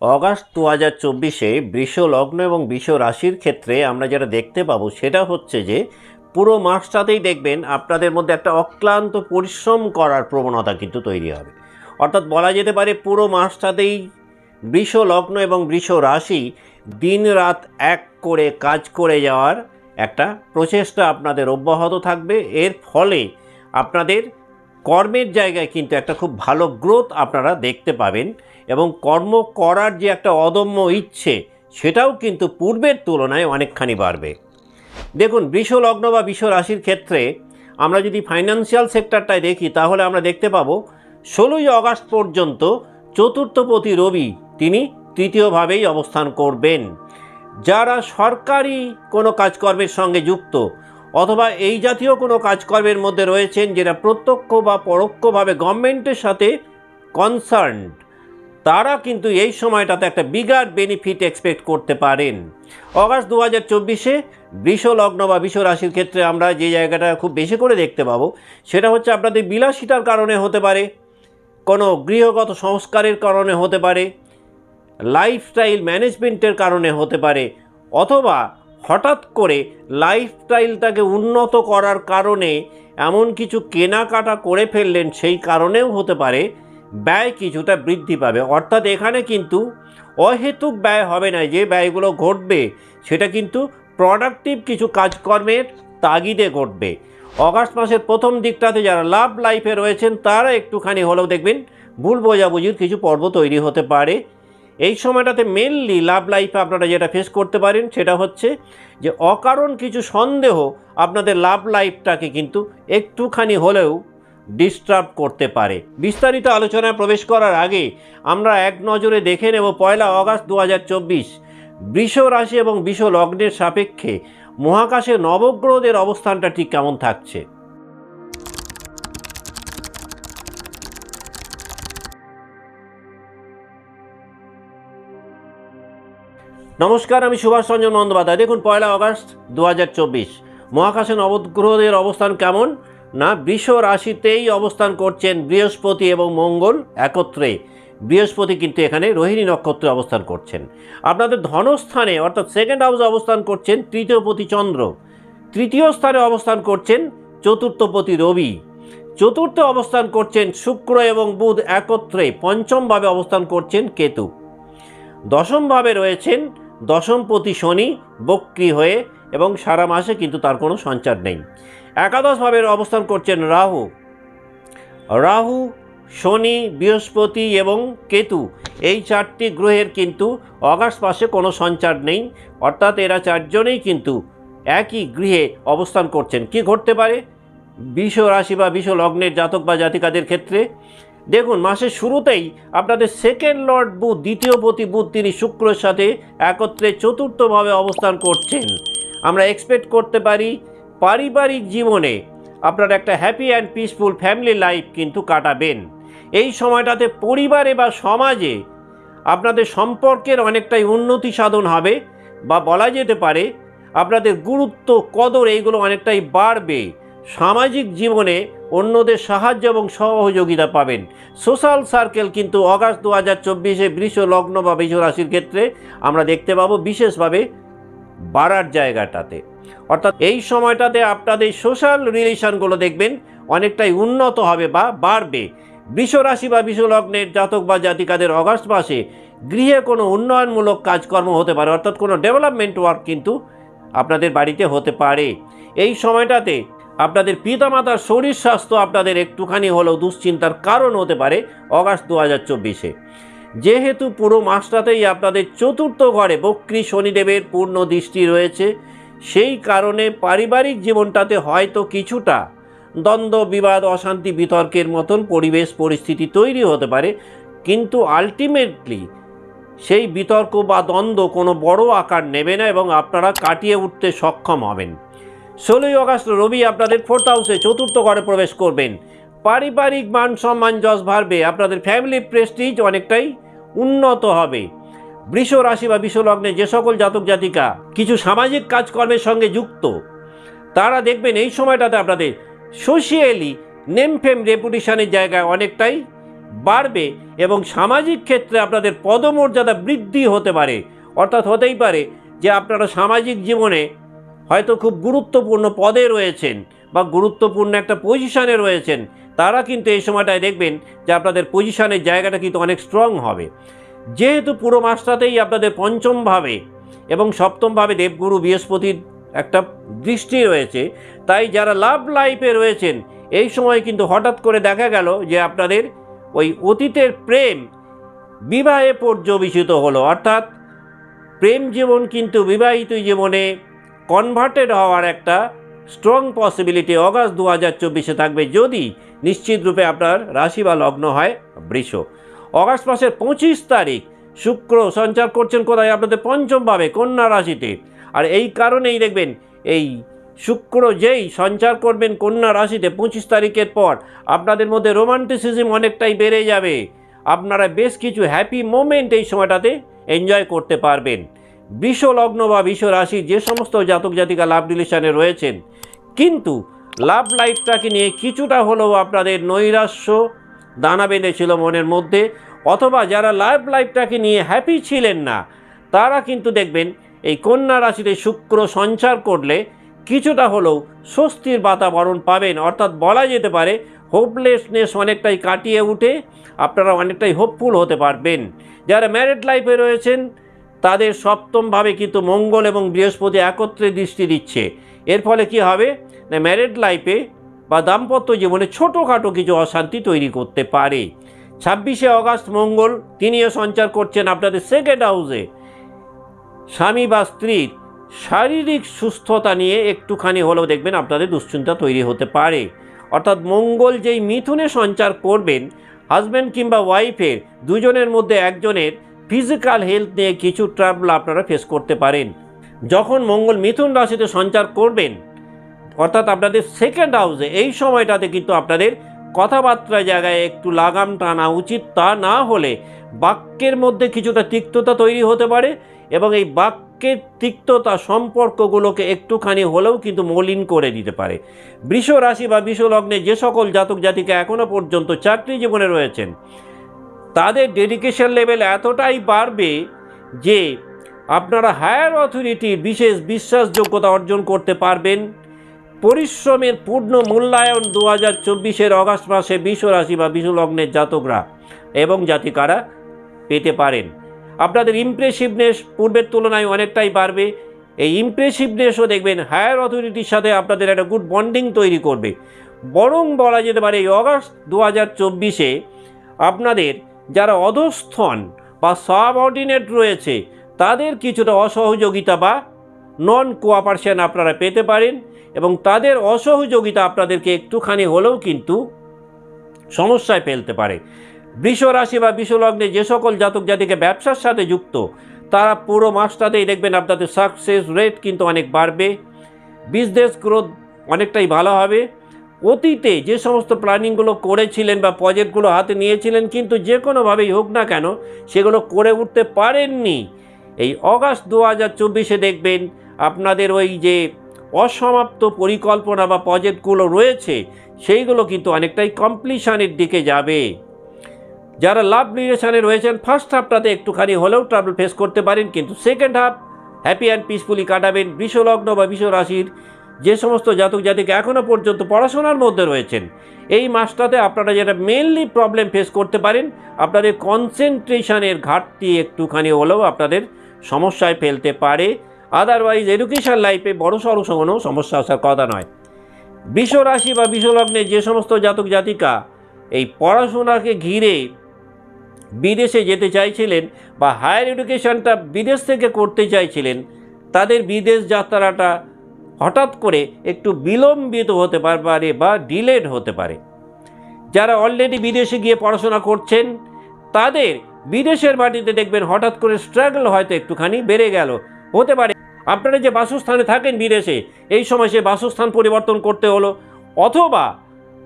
August দু হাজার চব্বিশে বৃষ লগ্ন এবং বৃষ রাশির ক্ষেত্রে আমরা যেটা দেখতে পাবো সেটা হচ্ছে যে পুরো মাসটাতেই দেখবেন আপনাদের মধ্যে একটা অক্লান্ত পরিশ্রম করার প্রবণতা কিন্তু তৈরি হবে। অর্থাৎ বলা যেতে পারে পুরো মাসটাতেই বৃষ লগ্ন এবং বৃষ রাশি দিন রাত এক করে কাজ করে যাওয়ার একটা প্রচেষ্টা আপনাদের অব্যাহত থাকবে। এর ফলে আপনাদের কর্মের জায়গায় কিন্তু একটা খুব ভালো গ্রোথ আপনারা দেখতে পাবেন এবং কর্ম করার যে একটা অদম্য ইচ্ছে, সেটাও কিন্তু পূর্বের তুলনায় অনেকখানি বাড়বে। দেখুন, বৃষ লগ্ন বা বৃষ রাশির ক্ষেত্রে আমরা যদি ফাইন্যান্সিয়াল সেক্টরটায় দেখি, তাহলে আমরা দেখতে পাবো, ষোলোই আগস্ট পর্যন্ত চতুর্থপতি রবি তিনি তৃতীয়ভাবেই অবস্থান করবেন। যারা সরকারি কোনো কাজকর্মের সঙ্গে যুক্ত অথবা এই জাতীয় কোনো কাজকর্মের মধ্যে রয়েছেন যেটা প্রত্যক্ষ বা পরোক্ষভাবে গভর্নমেন্টের সাথে কনসার্ন তারা কিন্তু এই সময়টাতে একটা বিগার বেনিফিট এক্সপেক্ট করতে পারেন। অগাস্ট দু হাজার চব্বিশে বৃষ লগ্ন বা বৃষ রাশির ক্ষেত্রে আমরা যে জায়গাটা খুব বেশি করে দেখতে পাবো, সেটা হচ্ছে আপনাদের বিলাসিতার কারণে হতে পারে, কোনো গৃহগত সংস্কারের কারণে হতে পারে লাইফস্টাইল ম্যানেজমেন্টের কারণে হতে পারে, অথবা হঠাৎ করে লাইফস্টাইলটাকে উন্নত করার কারণে এমন কিছু কেনাকাটা করে ফেললেন সেই কারণেও হতে পারে ব্যয় কিছুটা বৃদ্ধি পাবে। অর্থাৎ এখানে কিন্তু অহেতুক ব্যয় হবে না, যে ব্যয়গুলো ঘটবে সেটা কিন্তু প্রোডাক্টিভ কিছু কাজকর্মের তাগিদে ঘটবে। অগাস্ট মাসের প্রথম দিকটাতে যারা লাভ লাইফে রয়েছেন, তারা একটুখানি হলেও দেখবেন ভুল বোঝাবুঝির কিছু পর্ব তৈরি হতে পারে। এই সময়টাতে মেনলি লাভ লাইফে আপনারা যেটা ফেস করতে পারেন, সেটা হচ্ছে যে অকারণ কিছু সন্দেহ আপনাদের লাভ লাইফটাকে কিন্তু একটুখানি হলেও ডিস্টার্ব করতে পারে। বিস্তারিত আলোচনায় প্রবেশ করার আগে আমরা এক নজরে দেখে নেব পয়লা অগাস্ট দু হাজার চব্বিশ, বৃষ রাশি এবং বৃষ লগ্নের সাপেক্ষে মহাকাশে নবগ্রহদের অবস্থানটা ঠিক কেমন থাকছে। নমস্কার, আমি সুভাষ রঞ্জন বন্দ্যোপাধ্যায়। দেখুন, পয়লা আগস্ট দু হাজার চব্বিশ। মহাকাশে নবগ্রহদের অবস্থান কেমন? না, বৃষ রাশিতেই অবস্থান করছেন বৃহস্পতি এবং মঙ্গল একত্রে। বৃহস্পতি কিন্তু এখানে রোহিণী নক্ষত্রে অবস্থান করছেন। আপনাদের ধনস্থানে, অর্থাৎ সেকেন্ড হাউসে অবস্থান করছেন তৃতীয়পতি চন্দ্র। তৃতীয় স্থানে অবস্থান করছেন চতুর্থপতি রবি। চতুর্থে অবস্থান করছেন শুক্র এবং বুধ একত্রে। পঞ্চমভাবে অবস্থান করছেন কেতু। দশমভাবে রয়েছেন দশমপতি শনি বক্রি হয়ে এবং সারা মাসে কিন্তু তার কোনো সঞ্চার নেই। একাদশভাবে অবস্থান করছেন রাহু। রাহু, শনি, বৃহস্পতি এবং কেতু এই চারটি গ্রহের কিন্তু অগাস্ট মাসে কোনো সঞ্চার নেই। অর্থাৎ এরা চারজনেই কিন্তু একই গৃহে অবস্থান করছেন। কি ঘটতে পারে? বিষ রাশি বা বিষ লগ্নের জাতক বা জাতিকাদের ক্ষেত্রে দেখুন, মাসের শুরুতেই আপনাদের সেকেন্ড লর্ড বুধ, দ্বিতীয় পতি বুধ, তিনি শুক্রের সাথে একত্রে চতুর্থভাবে অবস্থান করছেন। আমরা এক্সপেক্ট করতে পারি পারিবারিক জীবনে আপনারা একটা happy and peaceful family life কিন্তু কাটাবেন। এই সময়টাতে পরিবারে বা সমাজে আপনাদের সম্পর্কের অনেকটাই উন্নতি সাধন হবে বা বলা যেতে পারে আপনাদের গুরুত্ব, কদর, এইগুলো অনেকটাই বাড়বে। সামাজিক জীবনে অন্যদের সাহায্য এবং সহযোগিতা পাবেন। সোশ্যাল সার্কেল কিন্তু অগাস্ট দু হাজার চব্বিশে বৃষ লগ্ন বা বৃষ রাশির ক্ষেত্রে আমরা দেখতে পাবো বিশেষভাবে বাড়ার জায়গাটাতে। অর্থাৎ এই সময়টাতে আপনাদের সোশ্যাল রিলেশনগুলো দেখবেন অনেকটাই উন্নত হবে বা বাড়বে। বৃষ রাশি বা লগ্নের জাতক বা জাতিকাদের অগাস্ট মাসে গৃহে কোনো উন্নয়নমূলক কাজকর্ম হতে পারে, অর্থাৎ কোনো ডেভেলপমেন্ট ওয়ার্ক কিন্তু আপনাদের বাড়িতে হতে পারে। এই সময়টাতে আপনাদের পিতামাতার শরীর স্বাস্থ্য আপনাদের একটুখানি হলেও দুশ্চিন্তার কারণ হতে পারে অগাস্ট দু হাজার চব্বিশে। যেহেতু পুরো মাসটাতেই আপনাদের চতুর্থ ঘরে বক্রী শনিদেবের পূর্ণ দৃষ্টি রয়েছে, সেই কারণে পারিবারিক জীবনটাতে হয়তো কিছুটা দ্বন্দ্ব, বিবাদ, অশান্তি, বিতর্কের মতন পরিবেশ, পরিস্থিতি তৈরি হতে পারে, কিন্তু আলটিমেটলি সেই বিতর্ক বা দ্বন্দ্ব কোনো বড় আকার নেবে না এবং আপনারা কাটিয়ে উঠতে সক্ষম হবেন। ষোলোই আগস্ট রবি আপনাদের ফোর্থ হাউসে চতুর্থ ঘরে প্রবেশ করবেন। পারিবারিক মান সম্মান যশ বাড়বে, আপনাদের ফ্যামিলি প্রেস্টিজ অনেকটাই উন্নত হবে। বৃষ রাশি বা লগ্নে যে সকল জাতক জাতিকা কিছু সামাজিক কাজকর্মের সঙ্গে যুক্ত, তারা দেখবেন এই সময়টাতে আপনাদের সোশিয়ালি নেম ফেম রেপুটেশনের জায়গায় অনেকটাই বাড়বে এবং সামাজিক ক্ষেত্রে আপনাদের পদমর্যাদা বৃদ্ধি হতে পারে। অর্থাৎ হতেই পারে যে আপনারা সামাজিক জীবনে হয়তো খুব গুরুত্বপূর্ণ পদে রয়েছেন বা গুরুত্বপূর্ণ একটা পজিশনে রয়েছেন। তারা কিন্তু এই সময়টায় দেখবেন যে আপনাদের পজিশনের জায়গাটা কিন্তু অনেক স্ট্রং হবে। যেহেতু পুরো মাসটাতেই আপনাদের পঞ্চমভাবে এবং সপ্তমভাবে দেবগুরু বৃহস্পতির একটা দৃষ্টি রয়েছে, তাই যারা লাভ লাইফে রয়েছেন, এই সময় কিন্তু হঠাৎ করে দেখা গেল যে আপনাদের ওই অতীতের প্রেম বিবাহে পর্যবেসিত হলো। অর্থাৎ প্রেম জীবন কিন্তু বিবাহিত জীবনে কনভার্টেড হওয়ার একটা স্ট্রং পসিবিলিটি অগাস্ট দু হাজার চব্বিশে থাকবে যদি নিশ্চিতরূপে আপনার রাশি বা লগ্ন হয় বৃষ। অগাস্ট মাসের পঁচিশ তারিখ শুক্র সঞ্চার করছেন কোথায়? আপনাদের পঞ্চমভাবে কন্যা রাশিতে। আর এই কারণেই দেখবেন এই শুক্র যেই সঞ্চার করবেন কন্যা রাশিতে পঁচিশ তারিখের পর, আপনাদের মধ্যে রোমান্টিসিজম অনেকটাই বেড়ে যাবে। আপনারা বেশ কিছু হ্যাপি মোমেন্ট এই সময়টাতে এনজয় করতে পারবেন। বৃষ লগ্ন বা বৃষ রাশি যে সমস্ত জাতক জাতিকা লাভ রিলেশনে রয়েছেন, কিন্তু লাভ লাইফটাকে নিয়ে কিছুটা হলেও আপনাদের নৈরাশ্য দানা বেঁধেছিল মনের মধ্যে, অথবা যারা লাভ লাইফটাকে নিয়ে হ্যাপি ছিলেন না, তারা কিন্তু দেখবেন এই কন্যা রাশিতে শুক্র সঞ্চার করলে কিছুটা হলেও স্বস্তির বাতাবরণ পাবেন। অর্থাৎ বলা যেতে পারে হোপলেসনেস অনেকটাই কাটিয়ে উঠে আপনারা অনেকটাই হোপফুল হতে পারবেন। যারা ম্যারিড লাইফে রয়েছেন তাদের সপ্তমভাবে কিন্তু মঙ্গল এবং বৃহস্পতি একত্রে দৃষ্টি দিচ্ছে। এর ফলে কি হবে? না ম্যারিড লাইফে বা দাম্পত্য জীবনে ছোটোখাটো কিছু অশান্তি তৈরি করতে পারে। ছাব্বিশে অগাস্ট মঙ্গল, তিনিও সঞ্চার করছেন আপনাদের সেকেন্ড হাউসে স্বামী বা স্ত্রীর শারীরিক সুস্থতা নিয়ে একটুখানি হলেও দেখবেন আপনাদের দুশ্চিন্তা তৈরি হতে পারে। অর্থাৎ মঙ্গল যেই মিথুনে সঞ্চার করবেন হাজব্যান্ড কিংবা ওয়াইফের দুজনের মধ্যে একজনের ফিজিক্যাল হেলথ নিয়ে কিছু ট্রাবল আপনারা ফেস করতে পারেন। যখন মঙ্গল মিথুন রাশিতে সঞ্চার করবেন, অর্থাৎ আপনাদের সেকেন্ড হাউসে এই সময়টাতে কিন্তু আপনাদের কথাবার্তা জায়গায় একটু লাগাম টানা উচিত। তা না হলে বাক্যের মধ্যে কিছুটা তিক্ততা তৈরি হতে পারে এবং এই বাক্যের তিক্ততা সম্পর্কগুলোকে একটুখানি হলেও কিন্তু মলিন করে দিতে পারে। বৃষ রাশি বা বৃষ লগ্নে যে সকল জাতক জাতিকা এখনও পর্যন্ত চাকরি জীবনে রয়েছেন তাদের ডেডিকেশন লেভেল এতটাই বাড়বে যে আপনারা হায়ার অথরিটির বিশেষ বিশ্বাসযোগ্যতা অর্জন করতে পারবেন। পরিশ্রমের পূর্ণ মূল্যায়ন দু হাজার চব্বিশের অগাস্ট মাসে বিশ্বরাশি বা বিষ লগ্নের জাতকরা এবং জাতিকারা পেতে পারেন। আপনাদের ইমপ্রেসিভনেস পূর্বের তুলনায় অনেকটাই বাড়বে। এই ইমপ্রেসিভনেসও দেখবেন হায়ার অথরিটির সাথে আপনাদের একটা গুড বন্ডিং তৈরি করবে। বরং বলা যেতে পারে এই অগাস্ট দু হাজার চব্বিশে আপনাদের যারা অধস্থন বা সাবঅর্ডিনেট রয়েছে, তাদের কিছুটা অসহযোগিতা বা নন কোঅপারেশন আপনারা পেতে পারেন এবং তাদের অসহযোগিতা আপনাদেরকে একটুখানি হলেও কিন্তু সমস্যায় ফেলতে পারে। বৃষ রাশি বা বৃষ লগ্নে যে সকল জাতক জাতিকে ব্যবসার সাথে যুক্ত, তারা পুরো মাসটাতেই দেখবেন আপনাদের সাকসেস রেট কিন্তু অনেক বাড়বে বিজনেস গ্রোথ অনেকটাই ভালো হবে অতীতে যে সমস্ত প্ল্যানিংগুলো করেছিলেন বা প্রজেক্টগুলো হাতে নিয়েছিলেন, কিন্তু যে কোনোভাবেই হোক না কেন, সেগুলো করে উঠতে পারেননি। এই অগাস্ট দু হাজার চব্বিশে দেখবেন আপনাদের ওই যে অসমাপ্ত পরিকল্পনা বা প্রজেক্টগুলো রয়েছে, সেইগুলো কিন্তু অনেকটাই কমপ্লিশনের দিকে যাবে। যারা লাভ রিলেশনে রয়েছেন ফার্স্ট হাফটাতে একটুখানি হলেও ট্রাভেল ফেস করতে পারেন, কিন্তু second half happy and peacefully কাটাবেন। বিশ্বলগ্ন বা বিশ্ব রাশির যে সমস্ত জাতক জাতিকে এখনও পর্যন্ত পড়াশোনার মধ্যে রয়েছেন, এই মাসটাতে আপনারা যেটা মেনলি প্রবলেম ফেস করতে পারেন, আপনাদের কনসেন্ট্রেশনের ঘাটতি একটুখানি হলেও আপনাদের সমস্যায় ফেলতে পারে। আদারওয়াইজ এডুকেশন লাইফে বড় সড়ো কোনো সমস্যা আসার কথা নয়। রাশি বা বিশ্বলগ্নে যে সমস্ত জাতক জাতিকা এই পড়াশোনাকে ঘিরে বিদেশে যেতে চাইছিলেন বা হায়ার এডুকেশনটা বিদেশ থেকে করতে চাইছিলেন, তাদের বিদেশ যাত্রাটা হঠাৎ করে একটু বিলম্বিত হতে পারে বা ডিলেড হতে পারে। যারা অলরেডি বিদেশে গিয়ে পড়াশোনা করছেন, তাদের বিদেশের মাটিতে দেখবেন হঠাৎ করে স্ট্রাগল হয়তো একটুখানি বেড়ে গেল। হতে পারে আপনারা যে বাসস্থানে থাকেন বিদেশে, এই সময় সে বাসস্থান পরিবর্তন করতে হলো, অথবা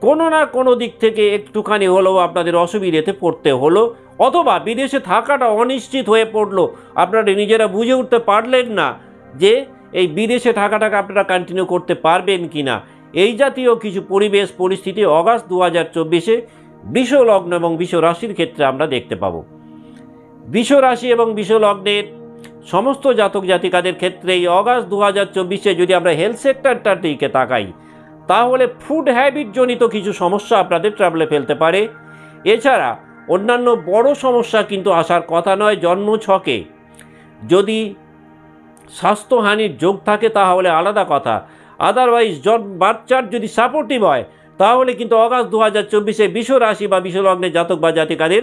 কোনো না কোনো দিক থেকে একটুখানি হলেও আপনাদের অসুবিধেতে পড়তে হলো, অথবা বিদেশে থাকাটা অনিশ্চিত হয়ে পড়ল। আপনারা নিজেরা বুঝে উঠতে পারলেন না যে এই বিদেশে থাকাটাকে আপনারা কন্টিনিউ করতে পারবেন কি না এই জাতীয় কিছু পরিবেশ পরিস্থিতি অগাস্ট দু হাজার চব্বিশে বৃষ লগ্ন এবং রাশির ক্ষেত্রে আমরা দেখতে পাবো। রাশি এবং বৃষ লগ্নের সমস্ত জাতক জাতিকাদের ক্ষেত্রে এই অগাস্ট দু হাজার চব্বিশে যদি আমরা হেলথ সেক্টরটার দিকে তাকাই, তাহলে ফুড হ্যাবিট জনিত কিছু সমস্যা আপনাদের ট্রাভেলে ফেলতে পারে। এছাড়া অন্যান্য বড় সমস্যা কিন্তু আসার কথা নয় জন্ম ছকে যদি স্বাস্থ্যহানির যোগ থাকে তাহলে আলাদা কথা। আদারওয়াইজ জন বাচ্চার যদি সাপোর্টিভ হয়, তাহলে কিন্তু অগাস্ট দু হাজার চব্বিশে বিশ্ব রাশি বা বিশ্ব লগ্নের জাতক বা জাতিকাদের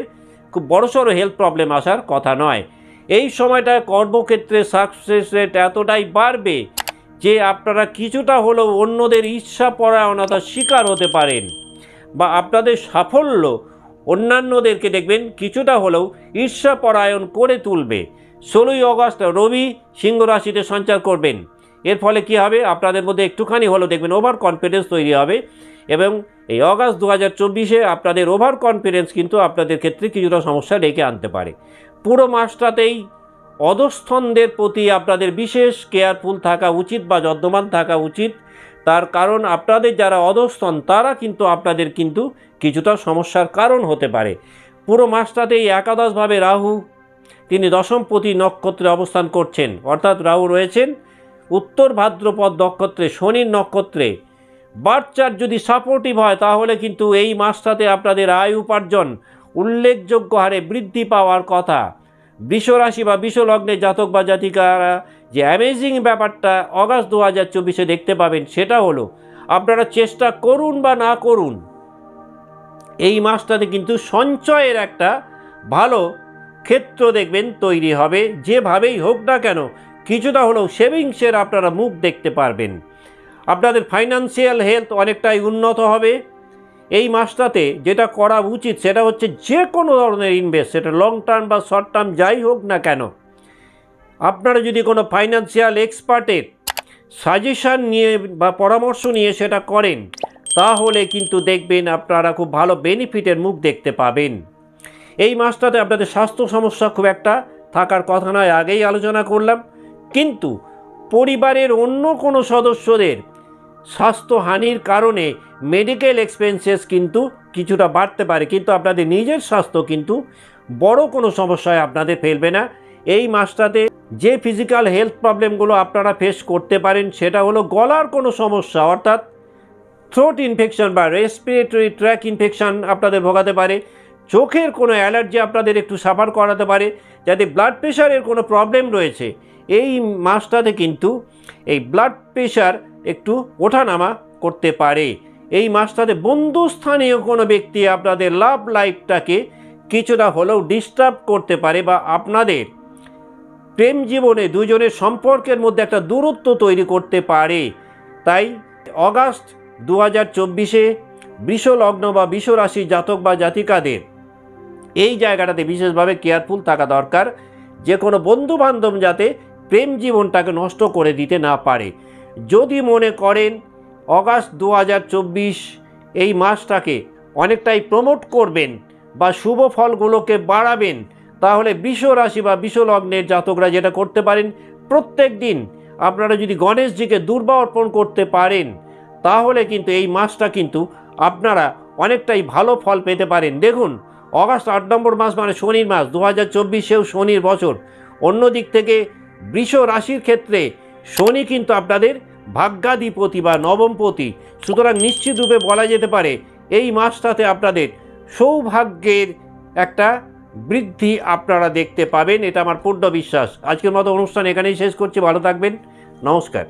খুব বড়সড় হেলথ প্রবলেম আসার কথা নয়। এই সময়টায় কর্মক্ষেত্রে সাকসেস রেট এতটাই বাড়বে যে আপনারা কিছুটা হলেও অন্যদের ঈর্ষা পরায়ণতার শিকার হতে পারেন বা আপনাদের সাফল্য অন্যান্যদেরকে দেখবেন কিছুটা হলেও ঈর্ষাপরায়ণ করে তুলবে। ষোলোই অগস্ট রবি সিংহ রাশিতে সঞ্চার করবেন। এর ফলে কি হবে? আপনাদের মধ্যে একটুখানি হলেও দেখবেন ওভার কনফিডেন্স তৈরি হবে এবং এই অগাস্ট দু হাজার চব্বিশে আপনাদের ওভার কনফিডেন্স কিন্তু আপনাদের ক্ষেত্রে কিছুটা সমস্যা ডেকে আনতে পারে। পুরো মাসটাতেই অধস্থনদের প্রতি আপনাদের বিশেষ কেয়ারফুল থাকা উচিত বা যত্নবান থাকা উচিত। তার কারণ আপনাদের যারা অধস্থন, তারা কিন্তু আপনাদের কিন্তু কিছুটা সমস্যার কারণ হতে পারে। পুরো মাসটাতেই একাদশভাবে রাহু তিনি দশমপতি নক্ষত্রে অবস্থান করছেন। অর্থাৎ রাহু রয়েছেন। উত্তর ভাদ্রপদ নক্ষত্রে, শনির নক্ষত্রে। বাচ্চার যদি সাপোর্টিভ হয়, তাহলে কিন্তু এই মাসটাতে আপনাদের আয় উপার্জন, উল্লেখযোগ্য হারে বৃদ্ধি পাওয়ার কথা। বিশ্বরাশি বা বিশ্বলগ্নে জাতক বা জাতিকারা যে অ্যামেজিং ব্যাপারটা অগাস্ট দু হাজার চব্বিশে দেখতে পাবেন, সেটা হলো আপনারা চেষ্টা করুন বা না করুন, এই মাসটাতে কিন্তু সঞ্চয়ের একটা ভালো ক্ষেত্র দেখবেন তৈরি হবে, যেভাবেই হোক না কেন, কিছুটা হলেও সেভিংসের আপনারা মুখ দেখতে পারবেন। আপনাদের ফাইন্যান্সিয়াল হেলথ অনেকটাই উন্নত হবে। এই মাসটাতে যেটা করা উচিত সেটা হচ্ছে যে কোনো ধরনের ইনভেস্ট সেটা লং টার্ম বা শর্ট টার্ম যাই হোক না কেন। আপনারা যদি কোনো ফাইন্যান্সিয়াল এক্সপার্টের সাজেশান নিয়ে বা পরামর্শ নিয়ে সেটা করেন, তাহলে কিন্তু দেখবেন আপনারা খুব ভালো বেনিফিটের মুখ দেখতে পাবেন। এই মাসটাতে আপনাদের স্বাস্থ্য সমস্যা খুব একটা থাকার কথা নয়, আগেই আলোচনা করলাম। কিন্তু পরিবারের অন্য কোনো সদস্যদের স্বাস্থ্যহানির কারণে মেডিকেল এক্সপেন্সেস কিন্তু কিছুটা বাড়তে পারে। কিন্তু আপনাদের নিজের স্বাস্থ্য কিন্তু বড় কোনো সমস্যায় আপনাদের ফেলবে না। এই মাসটাতে যে ফিজিক্যাল হেলথ প্রবলেমগুলো আপনারা ফেস করতে পারেন, সেটা হলো গলার কোনো সমস্যা, অর্থাৎ থ্রোট ইনফেকশন বা রেসপিরেটরি ট্র্যাক ইনফেকশন আপনাদের ভোগাতে পারে। চোখের কোনো অ্যালার্জি আপনাদের একটু সাফার করাতে পারে, যাতে ব্লাড প্রেশারের কোনো প্রবলেম রয়েছে। এই মাসটাতে কিন্তু এই ব্লাড প্রেশার একটু ওঠানামা করতে পারে। এই মাসটাতে বন্ধুস্থানীয় কোনো ব্যক্তি আপনাদের লাভ লাইফটাকে কিছুটা হলেও ডিস্টার্ব করতে পারে বা আপনাদের প্রেম জীবনে দুজনের সম্পর্কের মধ্যে একটা দূরত্ব তৈরি করতে পারে। তাই অগাস্ট দু হাজার চব্বিশে লগ্ন বা বিষ রাশি জাতক বা জাতিকাদের এই জায়গাটাতে বিশেষভাবে কেয়ারফুল থাকা দরকার, যে কোনো বন্ধু বান্ধব যাতে প্রেম জীবনটাকে নষ্ট করে দিতে না পারে। যদি মনে করেন অগাস্ট দু হাজার চব্বিশ এই মাসটাকে অনেকটাই প্রমোট করবেন বা শুভ ফলগুলোকে বাড়াবেন, তাহলে বিষ রাশি বা বিষ লগ্নের জাতকরা যেটা করতে পারেন, প্রত্যেক দিন আপনারা যদি গণেশজিকে দুর্বা অর্পণ করতে পারেন, তাহলে কিন্তু এই মাসটা কিন্তু আপনারা অনেকটাই ভালো ফল পেতে পারেন। দেখুন অগাস্ট আট নম্বর মাস মানে শনির মাস দু হাজার চব্বিশেও শনির বছর। অন্য দিক থেকে বৃষ রাশির ক্ষেত্রে শনি কিন্তু আপনাদের ভাগ্যাধিপতি বা নবমপতি সুতরাং নিশ্চিতরূপে বলা যেতে পারে এই মাসটাতে আপনাদের সৌভাগ্যের একটা বৃদ্ধি আপনারা দেখতে পাবেন, এটা আমার পূর্ণ বিশ্বাস। আজকের মতো অনুষ্ঠান এখানেই শেষ করছি, ভালো থাকবেন, নমস্কার।